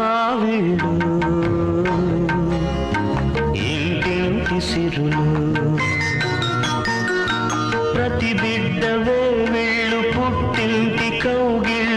వీడు ఇంటింటి సిరులు. ప్రతి బిడ్డవే వీళ్ళు పుట్టింటి కౌగిళ్ళు.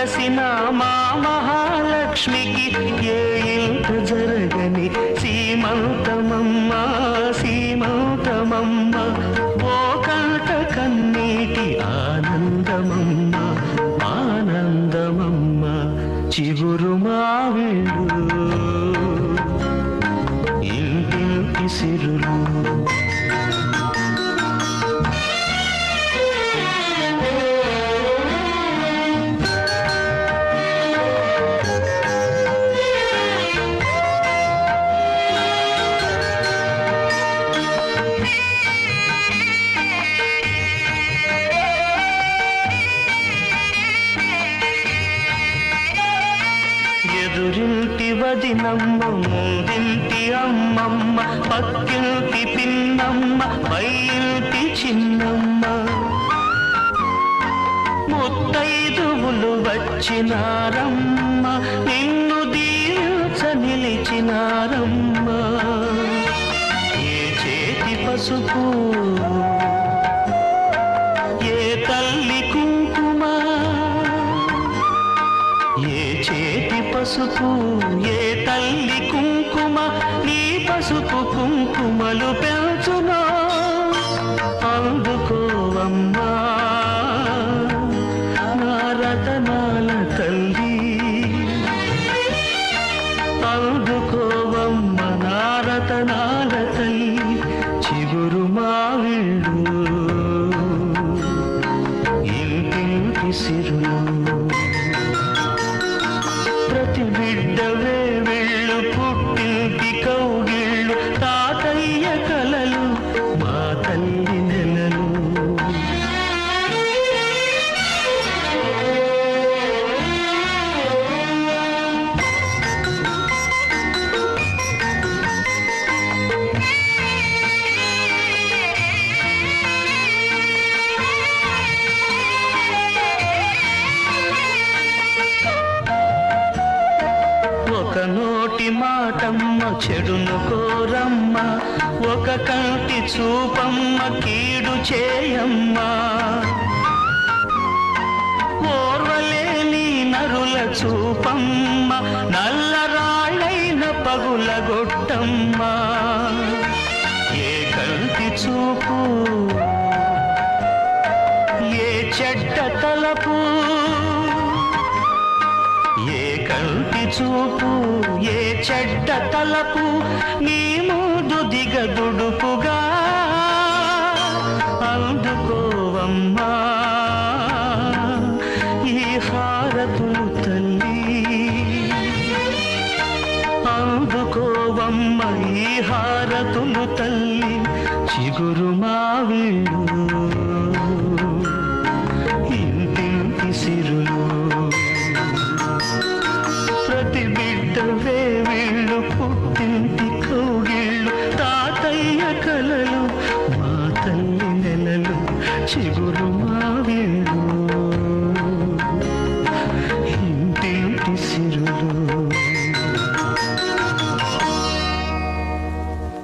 ఇంట మా మహాలక్ష్మికి ఏ ఇంత జరగని సీమంతమమ్మ సీమంతమమ్మ. ఓ కంట కన్నీటి ఆనందమమ్మ ఆనందమమ్మ చిగురు మావిడు. ఇంటింటి సిరులు ఎదురింటి వదినమ్మ ముందింటి అమ్మమ్మ పక్కింటి పిన్నమ్మ పైంటి చిన్నమ్మ. ముత్తైదువులు వచ్చినారమ్మ నిన్ను దీచ నిలిచినారమ్మ. ఏ చేతి పసుపు పసుపు ఏ తల్లి కుంకుమ నీ పసుపు కుంకుమలు పెంచునో? అందుకోవమ్మా. ప్రతి బిడ్డవే వెళ్ళు పుట్టింటి మాటమ్మ చెడును కోరమ్మ ఒక కంటి చూపమ్మ కీడు చేయమ్మ. ఓర్వలేని నరుల చూపమ్మ నల్లరాళ్ళైన పగుల గొట్టమ్మ. ఏ కంటి చూపు ఏ చెడ్డ తలపు ఏ కంటి చూపు ఏ చెడ్డ తలపు నీ మూడు దిగదుడుపుగా. అందుకోవమ్మా ఈ హారతులు తల్లి. అందుకోవమ్మ ఈ హారతులు తల్లి. చిగురు మావిళ్ళు పుట్టింటి కౌగిళ్ళు తాతయ్య కలలు మా తల్లి నెలలు చిగురు